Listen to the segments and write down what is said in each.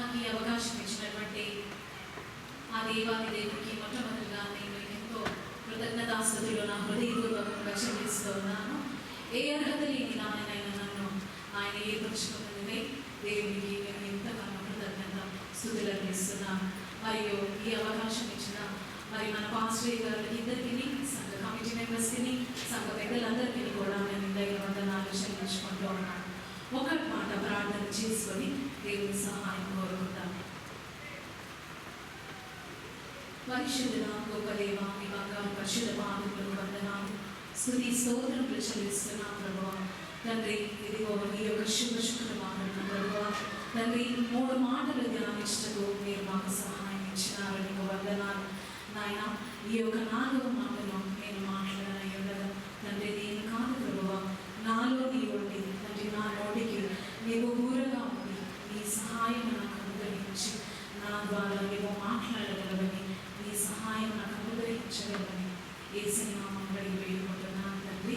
నాకు ఈ అవకాశం ఇచ్చినటువంటి ఆ దేవాది దేవుడికి మొట్టమొదటిగా నేను ఎంతో కృతజ్ఞతాస్థుతిలో నా హృదయపూర్వకంగా చెల్లిస్తూ ఉన్నాను. ఏ అర్హత లేని నాయనైనా నన్ను ఆయన ఏర్పరచుకున్నది దేవునికి నేను ఎంతగానో కృతజ్ఞత స్థుతులు అందిస్తున్నాను మరియు ఈ అవకాశం ఇచ్చిన మరి మన పాస్టర్ గారు ఇద్దరికి సంఘ కమిటీ మెంబర్స్కి సంఘ పెద్దలందరికీ కూడా నేను దగ్గర వందనాలు చెల్లించుకుంటూ ఉన్నాను. ఒక మాట ప్రార్థన చేసుకొని దేవుని సహాయం కోరుకుంటాను పరిశుద్ధుల గొప్ప దేవ మీ బంగారు పరిశుద్ధ పాదములకు వందనాలు స్థుతి స్తోత్రములు చెల్లిస్తున్నా ప్రభువ తండ్రి ఇదిగో ఈ యొక్క శుభ శుక్రవారం ప్రభువ తండ్రి మూడు మాటలు ధ్యానించటకు మీరు మాకు సహాయం ఇచ్చినారు నీకు వందనాలు నాయన ఈ యొక్క నాలుగవ మాటలో నేను మాట్లాడనై ఉండగా తండ్రి నేను కాదు ప్రభువ నాలో నీ ఉండి తండ్రి నా నోటికి నీవు ఊరగా ఉండి నీ సహాయం నాకు అనుగ్రహించి. నా ద్వారా ఏమో మాట్లాడగలవని నీ సహాయం నాకు అనుగ్రహించగలవని ఏ సినిమా మంగళి వేడుకుంటున్నాను తండ్రి.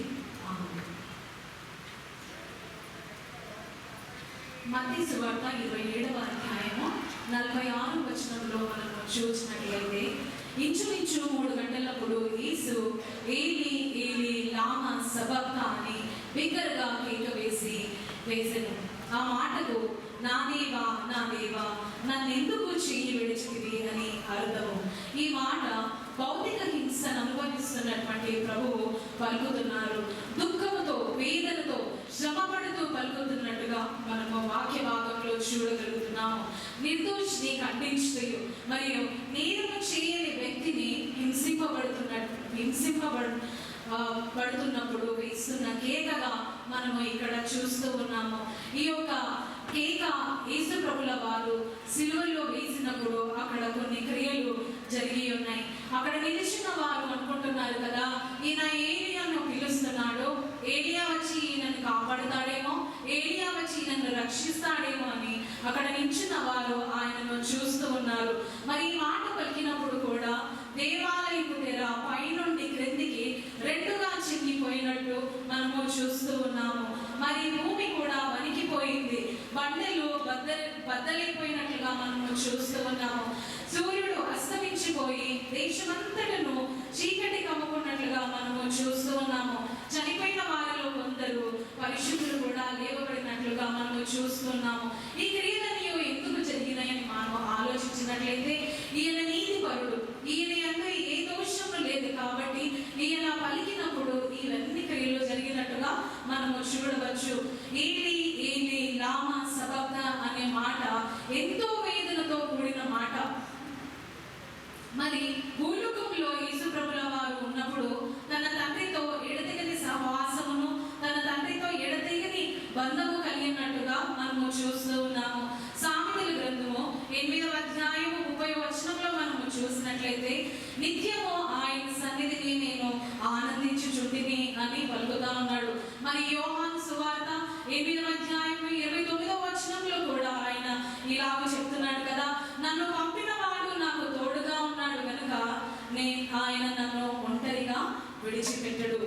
ఆమె సువార్త ఇరవై ఏడవ అధ్యాయము నలభై ఆరు వచనంలో మనము చూసినట్లయితే ఇంచుమించు మూడు గంటలప్పుడు యేసు ఏలి ఏలి లామ సబక్త అని బిగ్గరగా కేక వేసి వేసెను. ఆ మాటకు నా దేవా నా దేవా నన్నెందుకు చెయ్యి విడిచితివి అని అర్థము ఈ మాట భౌతిక హింసను అనుభవిస్తున్నటువంటి ప్రభువు పలుకుతున్నారు. దుఃఖంతో వేదనతో శ్రమపడుతూ పలుకుతున్నట్టుగా మనము వాక్య భాగంలో చూడగలుగుతున్నాము. నిర్దోషిని ఖండించుతూ మరియు నేరము చేయని వ్యక్తిని హింసింపబడుతున్నట్టు హింసింపబడు పడుతున్నప్పుడు వేస్తున్న కేకగా మనము ఇక్కడ చూస్తూ ఉన్నాము. ఈ యొక్క కేక యేసు ప్రభుల వారు సిలువలో వేసినప్పుడు అక్కడ కొన్ని క్రియలు జరిగి ఉన్నాయి. అక్కడ నిలిచిన వారు అనుకుంటున్నారు కదా ఈయన ఏలియాను పిలుస్తున్నాడు. ఏలియా వచ్చి ఈయనను కాపాడుతాడేమో ఏలియా వచ్చి ఈయనను రక్షిస్తాడేమో అని అక్కడ నిలిచిన వారు ఆయనను చూస్తూ ఉన్నారు. మరి ఈ మాట పలికినప్పుడు కూడా దేవాలయపు తెర పైనుండి క్రిందికి రెండుగా చిక్కిపోయినట్టు మనము చూస్తూ ఉన్నాము మరి భూమి కూడా వణికిపోయింది బండలు బద్దలైపోయినట్లుగా మనము చూస్తూ ఉన్నాము సూర్యుడు అస్తమించిపోయి దేశమంతటను చీకటి కమ్ముకున్నట్లుగా మనము చూస్తూ ఉన్నాము చనిపోయిన వారిలో కొందరు పరిశుద్ధులు కూడా లేవబడినట్లుగా మనము చూస్తున్నాము. ఈ క్రియలన్నీ ఎందుకు జరిగినాయని మనం ఆలోచించినట్లయితే ఈయన నీతి పరుడు ఈయన యందు ఏ దోషము లేదు కాబట్టి ఈయన పలికినప్పుడు ఇవన్నీ క్రియలు జరిగినట్టుగా మనము చూడవచ్చు ఏలి ఏలి లామ సబక్త అనే మాట ఎంతో వేదనతో కూడిన మాట మరి భూలోకంలో యేసుప్రభుల వారు ఉన్నప్పుడు తన తండ్రితో ఎడతెగని సహవాసమును తన తండ్రితో ఎడతెగని బంధము కలిగినట్టుగా మనము చూస్తూ ఉన్నాము సామెతల గ్రంథము ఎనిమిదవ అధ్యాయము ముప్పై వచనంలో మనము చూసినట్లయితే నిత్యము ఆయన సన్నిధిని నేను ఆనందించుచుంటిని అని పలుకుతా మరి యోహాన్ సువార్త ఎనిమిదవ అధ్యాయం ఇరవై తొమ్మిదవ వచనంలో కూడా ఆయన ఇలాగ చెప్తున్నాడు కదా నన్ను పంపిన వాడు నాకు తోడుగా ఉన్నాడు కనుక నేను ఆయన నన్ను ఒంటరిగా విడిచిపెట్టడు.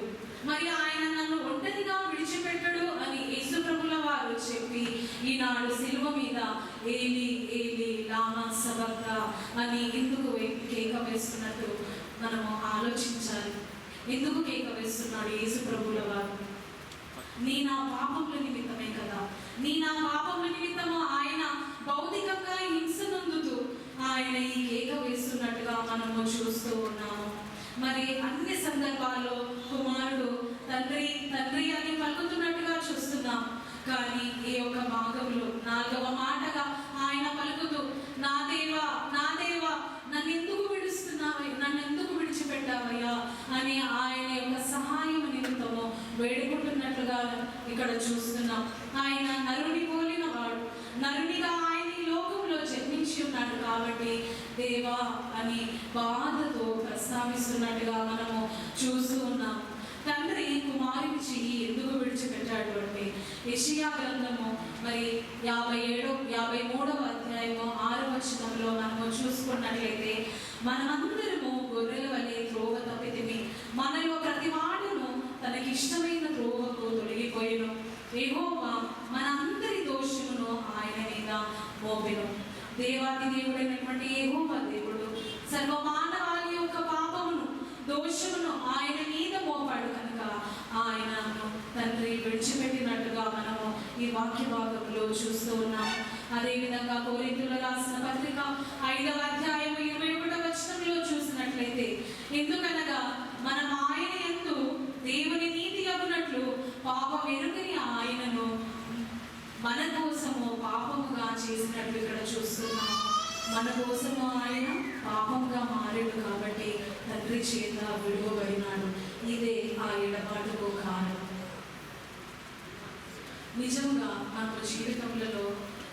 మరి ఆయన నన్ను ఒంటరిగా విడిచిపెట్టడు అని యేసుప్రభుల వారు చెప్పి ఈనాడు శిలువ మీద ఏలి ఏలి లామా సబక్త అని ఎందుకు కేక వేస్తున్నట్టు మనము ఆలోచించాలి? ఎందుకు కేక వేస్తున్నాడు యేసుప్రభుల వారు? నీ నా పాపముల నిమిత్తమే కదా. నీ నా పాపముల నిమిత్తము ఆయన భౌతికంగా హింస నొందుతూ ఆయన ఈ కేక వేస్తున్నట్టుగా మనము చూస్తూ ఉన్నాము. మరి అన్ని సందర్భాల్లో కుమారుడు తండ్రి తండ్రి అని పలుకుతున్నట్టుగా చూస్తున్నాం. కానీ ఈ యొక్క భాగంలో నాలుగవ మాటగా ఆయన పలుకుతూ నా దేవా నా దేవా నన్ను ఎందుకు విడుస్తున్నావు నన్ను ఎందుకు విడిచిపెట్టావయ్యా? అని ఆయన యొక్క సహాయం వేడుకుంటున్నట్లుగా ఇక్కడ చూస్తున్నాం. ఆయన నరుని పోలిన వాడు నరునిగా ఆయన ఈ లోకంలో జన్మించి ఉన్నాడు కాబట్టి దేవా అని బాధతో ప్రస్తావిస్తున్నట్టుగా మనము చూస్తూ ఉన్నాం. తండ్రి కుమారుని చెయ్యి ఎందుకు విడిచిపెట్టాడు అంటే యషియా గ్రంథము మరి యాభై ఏడో యాభై మూడవ అధ్యాయము ఆరో వచనంలో మనము చూసుకున్నట్లయితే మనమందరము గొర్రెల వలె త్రోవ తప్పితిమి మనలో ప్రతి ఇష్టమైన త్రోవకు తొలగిపోయిను. మన మనందరి దోషమును ఆయన మీద మోపెను. దేవాది దేవుడైనటువంటి యెహోవా దేవుడు సర్వమానవాళి యొక్క పాపమును దోషమును ఆయన మీద మోపాడు కనుక ఆయనను తండ్రి విడిచిపెట్టినట్టుగా మనము ఈ వాక్య భాగంలో చూస్తూ ఉన్నాం. అదేవిధంగా కోరింతులు రాసిన పత్రిక ఐదవ అధ్యాయం ఇరవై ఒకటవ వచనంలో చూసినట్లయితే ఎందుకనగా మనం ఆయన ఎందు దేవుని నీతి పాప వెరుగని ఆయనను మన కోసము పాపముగా చేసినట్లు ఇక్కడ చూస్తున్నాము మన కోసము ఆయన పాపంగా మారాడు కాబట్టి తండ్రి చేత విడువబడినాడు. ఇదే ఆ ఎడబాటుకు కారణం. నిజంగా మన జీవితంలో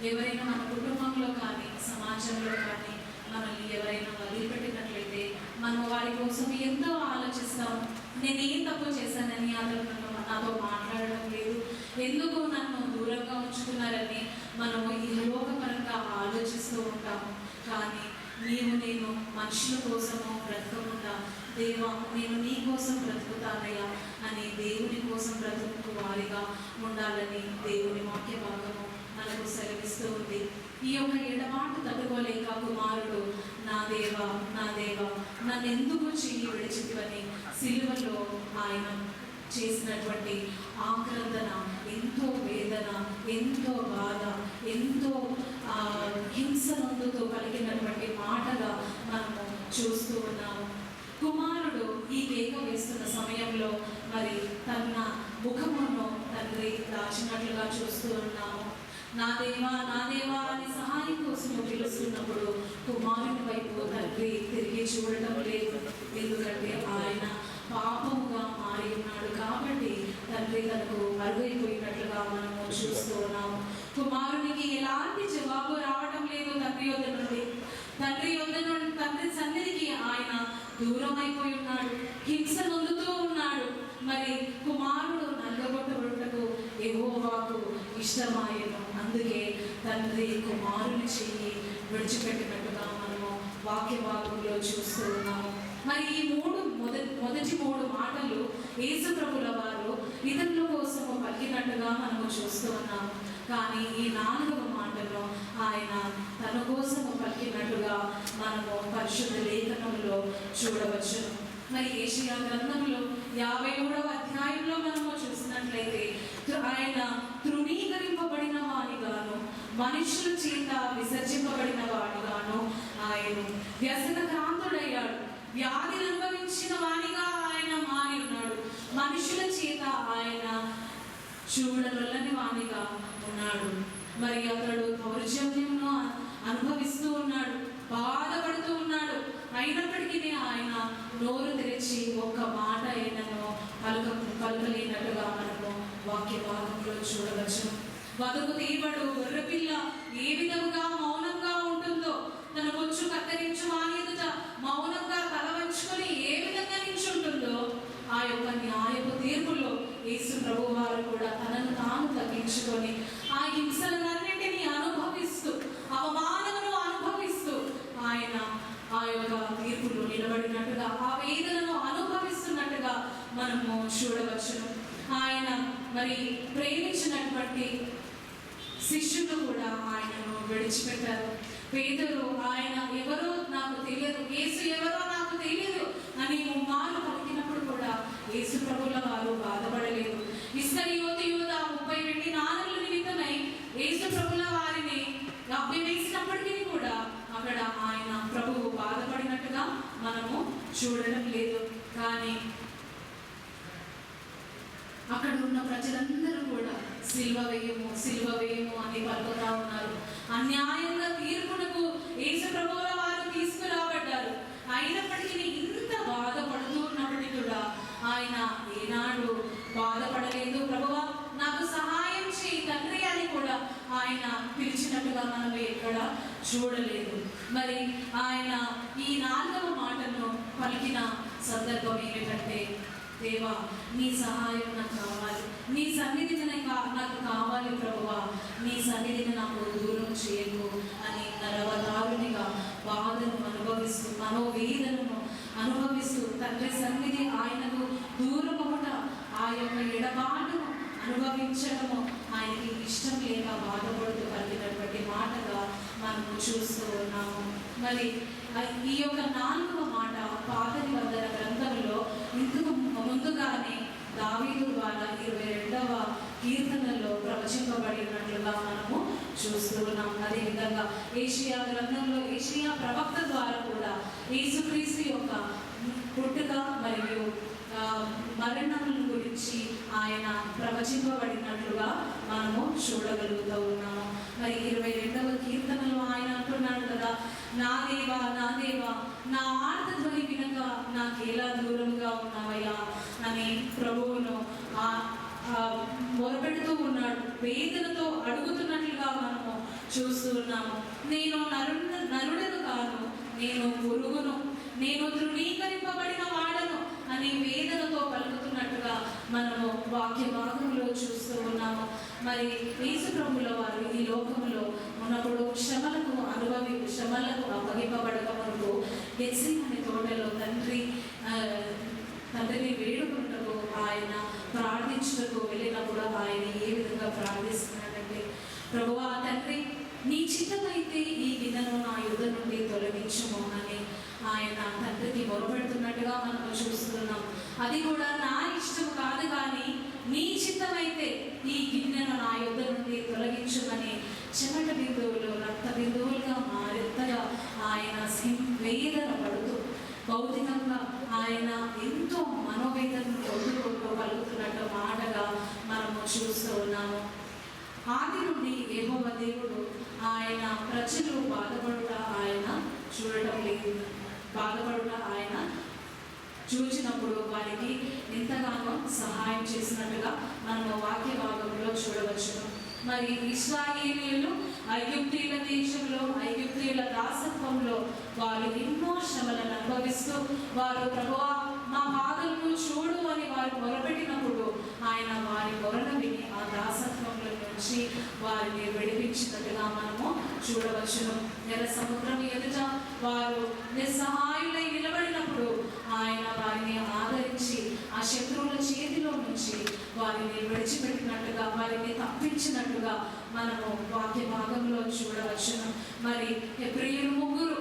ఎవరైనా మన కుటుంబంలో కానీ సమాజంలో కానీ మనల్ని ఎవరైనా వదిలిపెట్టినట్లయితే మనం వారి కోసం ఎంతో ఆలోచిస్తాం. నేను ఏం తప్పు చేశానని అతను నన్ను నాతో మాట్లాడడం లేదు. ఎందుకు నన్ను దూరంగా ఉంచుకున్నారని మనము ఈ లోకపరంగా ఆలోచిస్తూ ఉంటాము. కానీ నీవు నేను మనుషుల కోసము బ్రతకకుండా దేవా నేను నీ కోసం బ్రతుకుతానయ్యా అని దేవుని కోసం బ్రతుకు వారిగా ఉండాలని దేవుని వాక్య భాగము మనకు సెలవిస్తూ ఉంది. ఈ యొక్క ఎడబాటు తట్టుకోలేక కుమారుడు నా దేవ నా దేవ నన్ను ఎందుకు చెయ్యి విడిచితివని సిలువలో ఆయన చేసినటువంటి ఆక్రందన ఎంతో వేదన ఎంతో బాధ ఎంతో హింస ముందుతో కలిగినటువంటి మాటగా మనము చూస్తూ ఉన్నాము. కుమారుడు ఈ కేక వేస్తున్న సమయంలో మరి తన ముఖమును తండ్రి దాచినట్లుగా చూస్తూ ఉన్నాము. నా దేవా నా దేవా అని సహాయం కోసం పిలుస్తున్నప్పుడు కుమారుని వైపు తండ్రి తిరిగి చూడటం లేదు. ఎందుకంటే ఆయన పాపముగా మారి ఉన్నాడు కాబట్టి తండ్రి తనకు అరుగైపోయినట్లుగా మనము చూస్తూ ఉన్నాము. కుమారునికి ఎలాంటి జవాబు రావటం లేదు తండ్రి యొద్ నుండి. తండ్రి యొద్ నుండి తండ్రి సన్నిధికి ఆయన దూరం అయిపోయి ఉన్నాడు. హింస నొందుతూ ఉన్నాడు. మరి కుమారుడు నల్లగొట్టబడుటకు యెహోవాకు ఇష్టమాయను అందుకే తండ్రి కుమారుని చెయ్యి విడిచిపెట్టినట్టుగా మనము వాక్య భాగంలో చూస్తూ ఉన్నాము. మరి ఈ మూడు మొదటి మొదటి మూడు మాటలు యేసు ప్రభుల వారు ఇతరుల కోసము పలికినట్టుగా మనము చూస్తూ ఉన్నాము. కానీ ఈ నాలుగవ మాటలో ఆయన తన కోసము పలికినట్టుగా మనము పరిశుద్ధ లేఖనంలో చూడవచ్చును మరి ఏషియా గ్రంథంలో యాభై మూడవ అధ్యాయంలో మనము చూసినట్లయితే ఆయన తృణీక వాడుగాను మనుషుల చేత విసర్జింపబడిన వాడుగాను ఆయన. వ్యసన వ్యాధి వ్యాధిని అనుభవించిన వాడిగా ఆయన మారి ఉన్నాడు. మనుషుల చేత ఆయన చూడనొల్లని వాణిగా ఉన్నాడు. మరి అతడు దౌర్జన్యంను అనుభవిస్తూ ఉన్నాడు. బాధపడుతూ ఉన్నాడు. అయినప్పటికీ ఆయన నోరు తెరిచి ఒక్క మాట అయినను పలుక పలుకలేనట్టుగా మనము వాక్య భాగంలో చూడవచ్చు బతుకు తీయబడు. గొర్రెపిల్ల ఏ విధముగా మౌనంగా ఉంటుందో తన బొచ్చు కత్తిరించు మానేదుట మౌనంగా తల వంచుకొని ఏ విధంగా నిల్చుంటుందో ఆ యొక్క న్యాయపు తీర్పులో యేసు ప్రభు వారు కూడా తనను తాను తగ్గించుకొని ఆ హింసలన్నింటినీ అనుభవిస్తూ అవమానమును అనుభవిస్తూ ఆయన ఆ యొక్క తీర్పులో నిలబడినట్టుగా ఆ వేదనను అనుభవిస్తున్నట్టుగా మనము చూడవచ్చును. ఆయన మరి ప్రేమించినటువంటి శిష్యులు కూడా ఆయనను విడిచిపెట్టారు. పేదరు ఆయన ఎవరో నాకు తెలియదు. యేసు ఎవరో నాకు తెలియదు అని ముమ్మారు పలికినప్పుడు కూడా యేసు ప్రభుల వారు బాధపడలేదు. యువత యువత ముప్పై వెండి నాలుగు నిమిత్తమై యేసు ప్రభుల వారిని అభ్యవేసినప్పటికీ కూడా అక్కడ ఆయన ప్రభువు బాధపడినట్టుగా మనము చూడడం లేదు. కానీ అక్కడ ఉన్న ప్రజలందరూ సిల్వ వేయము సిల్వ వేయము అని పలుకుతా ఉన్నారు. అన్యాయంగా తీర్పునకు యేసు ప్రభువుల వారు తీసుకురాబడ్డారు. అయినప్పటికీ ఇంత బాధపడుతూ ఉన్నప్పటికీ కూడా ఆయన ఏనాడు బాధపడలేదు. ప్రభువా నాకు సహాయం చేయి తండ్రి అని కూడా ఆయన పిలిచినట్టుగా మనం ఎక్కడ చూడలేదు. మరి ఆయన ఈ నాలుగవ మాటను పలికిన సందర్భం ఏమిటంటే దేవా నీ సహాయం నాకు కావాలి. నీ సన్నిధిని నాకు నాకు కావాలి ప్రభువా. నీ సన్నిధిని నాకు దూరం చేయకు అని నరవదారునిగా బాధను అనుభవిస్తూ మనోవేదనను అనుభవిస్తూ తండ్రి సన్నిధి ఆయనకు దూరం ఒకట ఆ యొక్క ఎడబాటును అనుభవించడము ఆయనకి ఇష్టం లేక బాధపడుతూ కలిగినటువంటి మాటగా మనము చూస్తూ ఉన్నాము. మరి ఈ యొక్క నాలుగవ మాట పాత నిబంధన గ్రంథంలో ముందుగానే దావీదు ద్వారా ఇరవై రెండవ కీర్తనలో ప్రవచింపబడినట్లుగా మనము చూస్తూ ఉన్నాం. అదేవిధంగా ఏషియా గ్రంథంలో ఏషియా ప్రవక్త ద్వారా కూడా యేసుక్రీస్తు యొక్క పుట్టుక మరియు ఆ, మరణముల గురించి ఆయన ప్రవచింపబడినట్లుగా మనము చూడగలుగుతూ ఉన్నాము. మరి ఇరవై రెండవ కీర్తనలో ఆయన అంటున్నాడు కదా నా దేవా నా దేవా నా ఆర్తధ్వని వినక నాకేలా దూరంగా ఉన్నావయ్యా? అని ప్రభువును ఆ మొరపెడుతూ ఉన్నాడు. వేదనతో అడుగుతున్నట్లుగా మనము చూస్తూ ఉన్నాము. నేను నరు నరుడను కాను నేను గురువును నేను ధృవీకరింపబడిన వాడను అని వేదనతో పలుకుతున్నట్టుగా మనము వాక్య భాగంలో చూస్తూ ఉన్నాము. మరి యేసు ప్రభుల వారు ఈ లోకంలో ఉన్నప్పుడు క్షమలకు అనుభవి క్షమలకు అప్పగింపబడక మనకు గెస్సింగ్ తోటలో తండ్రి తండ్రిని వేడుకుంటూ ఆయన ప్రార్థించుటకు వెళ్ళినప్పుడు ఆయన ఏ విధంగా ప్రార్థిస్తున్నాడంటే ప్రభువా తండ్రి నీ చిత్తమైతే ఈ గిన్నెను నా యుద్ధ నుండి తొలగించము అని ఆయన తండ్రికి మొరపెడుతున్నట్టుగా మనం చూస్తున్నాం. అది కూడా నా ఇష్టం కాదు కానీ నీ చిత్తమైతే ఈ గిన్నెను నా యుద్ధ నుండి తొలగించమని చెమట బిందువులు రక్త బిందువులుగా మారెత్తగా ఆయన సింహ వేదన పడుతూ భౌతికంగా ఆయన ఎంతో మనోవేదనను పొందుకోగలుగుతున్నట్టు మాటగా మనము చూస్తూ ఉన్నాము. ఆది నుండి యెహోవా దేవుడు ఆయన ప్రజలు బాధపడుట ఆయన చూడటం లేదు. బాధపడుట ఆయన చూచినప్పుడు వారికి ఎంతగానో సహాయం చేసినట్టుగా మనము వాక్య భాగంలో చూడవచ్చును. మరి ఇస్రాయేలీలు ఐగుప్తీల దేశంలో ఐగుప్తీల దాసత్వంలో వారు ఎన్నో శ్రమలను అనుభవిస్తూ వారు ప్రభువా మా బాధలను చూడు అని వారు మొరపెట్టినప్పుడు ఆయన వారి మొరణ విని ఆ దాసత్వంలో నుంచి వారిని విడిపించినట్టుగా మనము చూడవచ్చును. నెల సముద్రం ఎదుట వారు నిస్సహాయులై నిలబడినప్పుడు ఆయన వారిని ఆదరి ఆ శత్రువుల చేతిలో నుంచి వారిని విడిచిపెట్టినట్టుగా వారిని తప్పించినట్టుగా మనము వాక్య భాగంలో చూడవచ్చును. మరి ప్రియులు ముగ్గురు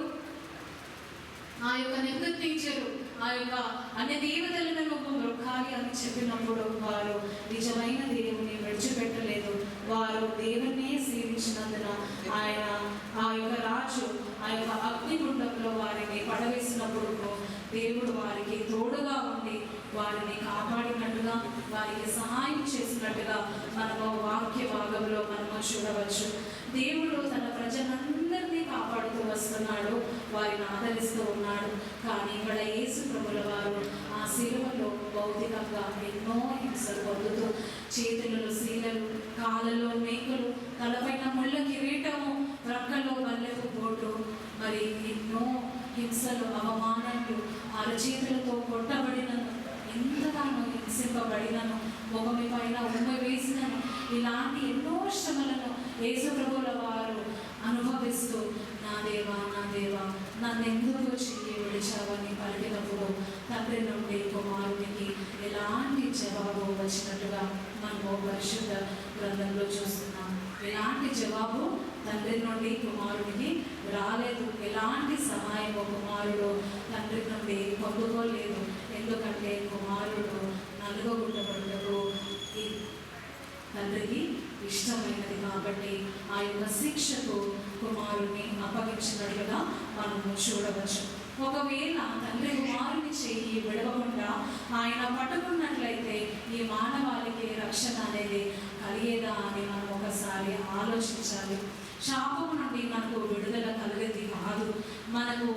ఆ యొక్క నివృత్తించరు ఆ యొక్క అన్ని దేవతలను నువ్వు మృక్కాలి అని చెప్పినప్పుడు వారు నిజమైన దేవుని విడిచిపెట్టలేదు. వారు దేవుణ్ణి సేవించినందున ఆయన ఆ యొక్క రాజు ఆ యొక్క అగ్నిగుండంలో వారిని పడవేసినప్పుడు దేవుడు వారికి తోడుగా ఉండి వారిని కాపాడినట్టుగా వారికి సహాయం చేసినట్టుగా మనము వాక్య భాగంలో మనము చూడవచ్చు. దేవుడు తన ప్రజలందరినీ కాపాడుతూ వస్తున్నాడు వారిని ఆదరిస్తూ ఉన్నాడు. కానీ ఇక్కడ యేసు ప్రభుల వారు ఆ శిలువలో భౌతికంగా ఎన్నో హింసలు పొందుతూ చేతులలో శీలలు కాళ్ళలో మేకలు తలపైన ముళ్ళ కిరీటము ప్రక్కలో వల్లెపు పోటు మరి ఎన్నో హింసలు అవమానాలు అరచేతులతో కొట్టబడినను. ఎంతగానో హింసింపబడినను ఒకమి పైన ఉమ్మ వేసినను. ఇలాంటి ఎన్నో శ్రమలను యేసుప్రభుల వారు అనుభవిస్తూ నా దేవా నా దేవా నన్ను ఎందుకు చెయ్యి విడిచావని పలికినప్పుడు తండ్రి నుండి కుమారునికి ఎలాంటి జవాబు వచ్చినట్టుగా మనము పరిశుద్ధ ఎలాంటి జవాబు తండ్రి నుండి కుమారుడికి రాలేదు. ఎలాంటి సహాయం కుమారుడు తండ్రి నుండి పొందుకోలేదు. ఎందుకంటే కుమారుడు నలుగొట్టబడ్డకు తండ్రికి ఇష్టమైనది కాబట్టి ఆ యొక్క శిక్షకు కుమారుడిని అప్పగించినట్లుగా మనము చూడవచ్చు. ఒకవేళ తండ్రి కుమారుని చెయ్యి విడవకుండా ఆయన పట్టుకున్నట్లయితే ఈ మానవాళికి రక్షణ అనేది కలిగేదా అని మనం ఒకసారి ఆలోచించాలి. శాపం నుండి మనకు విడుదల కలిగేది కాదు. మనకు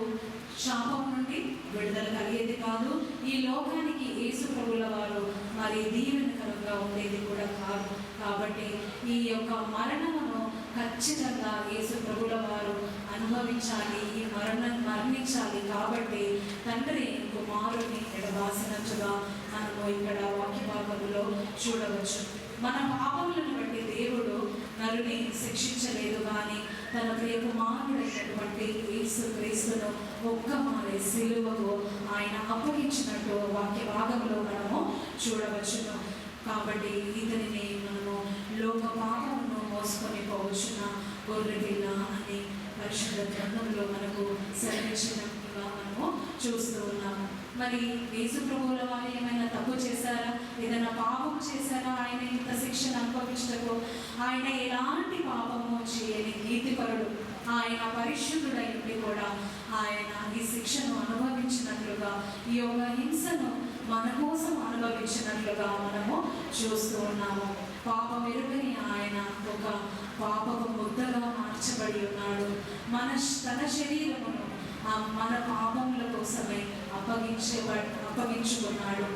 శాపం నుండి విడుదల కలిగేది కాదు. ఈ లోకానికి యేసు ప్రభుల వారు మరి దీవెనకరంగా ఉండేది కూడా కాదు. కాబట్టి ఈ యొక్క మరణమును ఖచ్చితంగా యేసు ప్రభుల వారు అనుభవించాలి. ఈ మరణ మరణించాలి కాబట్టి తండ్రి కుమారుని ఎడబాసినట్టుగా మనము ఇక్కడ వాక్య భాగంలో చూడవచ్చు. మన పాపములను బట్టి దేవుడు నరుని శిక్షించలేదు కానీ తన ప్రియ కుమారుడైనటువంటి యేసు క్రీస్తును ఒక్క మారే సిలువకు ఆయన అప్పగించినట్టు వాక్య భాగంలో మనము చూడవచ్చును. కాబట్టి ఇతనిని మనము లోక పాపమును మోసుకొని పోవచ్చున? గొర్రె పిల్ల అని పరిశుద్ధ గ్రంథంలో మనకు సెలవించినట్టుగా మనము చూస్తూ ఉన్నాము. మరి యేసు ప్రభువుల వారు ఏమైనా తప్పు చేశారా? ఏదైనా పాపం చేశారా? ఆయన ఇంత శిక్షను అనుభవించటకు ఆయన ఎలాంటి పాపము చేయని నీతిపరుడు ఆయన పరిశుద్ధుడైంది కూడా ఆయన ఈ శిక్షను అనుభవించినట్లుగా ఈ యొక్క హింసను మన కోసం అనుభవించినట్లుగా మనము చూస్తూ ఉన్నాము. పాప మెరుగని ఆయన ఒక పాపకు ముద్దగా మార్చబడి ఉన్నాడు. మన తన శరీరమును మన పాపముల కోసమే అప్పగించే అప్పగించుకున్నాడు.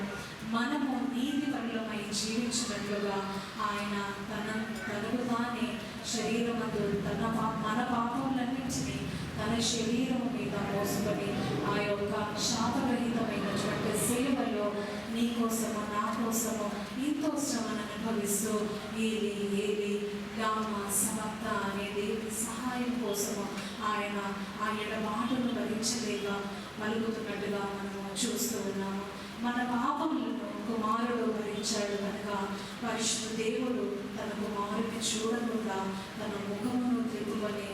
మనము నీతి పనులమై జీవించినట్లుగా ఆయన తన తనకు తానే శరీరమందు తన పా మన పాపములన్నింటినీ తన శరీరం మీద మోసుకొని ఆ యొక్క శాపరహితమైనటువంటి సేవలు నీ కోసము నా కోసము ఎంతో శ్రమను అనుభవిస్తూ ఏలి ఏలి గామ సమర్థ అనే దేవుని సహాయం కోసము ఆయన ఆయన మాటను భరించలేక పలుకుతున్నట్టుగా మనము చూస్తూ ఉన్నాము. మన పాపములను కుమారుడు భరించాడు కనుక పరిశుద్ధ దేవుడు తన కుమారుని చూడకుండా తన ముఖమును తిప్పుకొని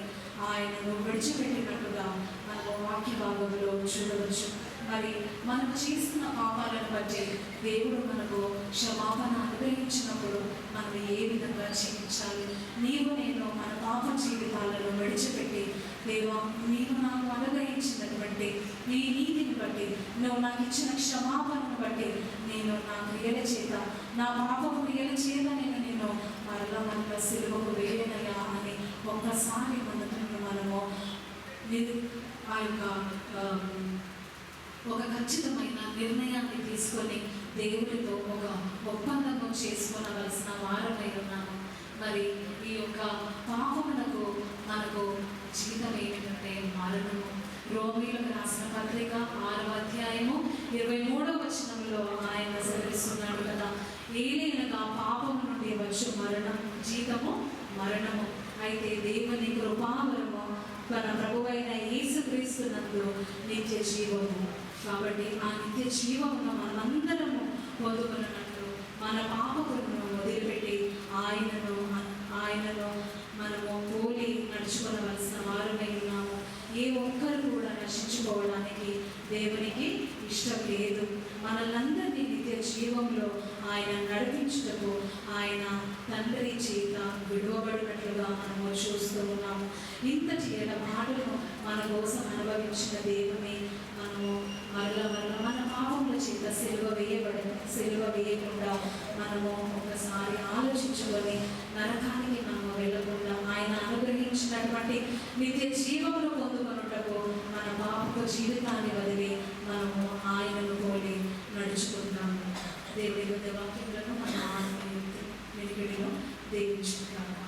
ఆయనను విడిచిపెట్టినట్టుగా మనము వాక్య భాగంలో చూడవచ్చు మరి మనం చేసిన పాపాలను బట్టి దేవుడు మనకు క్షమాపణ అనుగ్రహించినప్పుడు మనం ఏ విధంగా జీవించాలి? నీవు నేను మన పాప జీవితాలను విడిచిపెట్టి దేవా నీవు నాకు అనుగ్రహించినటువంటి నీ నీతిని బట్టి నువ్వు నాకు ఇచ్చిన క్షమాపణను బట్టి నేను నా క్రియల చేత నా పాప క్రియల చేత నేను నేను మరలా మరలా సిలువకు వేయనయ్యా అని ఒక్కసారి మనకు మనము ఆ యొక్క ఒక ఖచ్చితమైన నిర్ణయాన్ని తీసుకొని దేవుడితో ఒక ఒప్పందము చేసుకోనవలసిన వారమై ఉన్నాము. మరి ఈ యొక్క పాపములకు మనకు జీవితం ఏమిటంటే మరణము రోమిలకు రాసిన పత్రిక ఆరవ అధ్యాయము ఇరవై మూడవ వచనంలో ఆయన సెలవిస్తున్నాడు కదా. ఏదైనా పాపము నుండి వచ్చు మరణం జీతము మరణము. అయితే దేవుని కృపావరము మన ప్రభువైన యేసుక్రీస్తునందు నిత్య జీవము. కాబట్టి ఆ నిత్య జీవమును మనమందరము పొందుకున్నట్లు మన పాపకులను వదిలిపెట్టి ఆయనను ఆయనలో మనము పోలి నడుచుకోవలసిన వారమై ఉన్నాము. ఏ ఒక్కరు కూడా నశించుకోవడానికి దేవునికి ఇష్టం లేదు. మనలందరినీ నిత్య జీవంలో ఆయన నడిపించుటకు ఆయన తండ్రి చేత విడువబడినట్లుగా మనము చూస్తూ ఉన్నాము. ఇంతటి ఏడ మన కోసం అనుభవించిన దేవుని మనము మరల మరల మన పాపముల చేత సెలవు వేయబడి సెలవ వేయకుండా మనము ఒకసారి ఆలోచించుకొని నరకానికి మనము వెళ్ళకుండా ఆయన అనుగ్రహించినటువంటి నిత్య జీవంలో పొందుకొనుటకు మన పాపకు జీవితాన్ని వదిలి మనము ఆయనను పోలి దేవుడి యొక్క వాక్యములను మన ఆత్మ వెనుకడిలో దేవుచుకుంటాము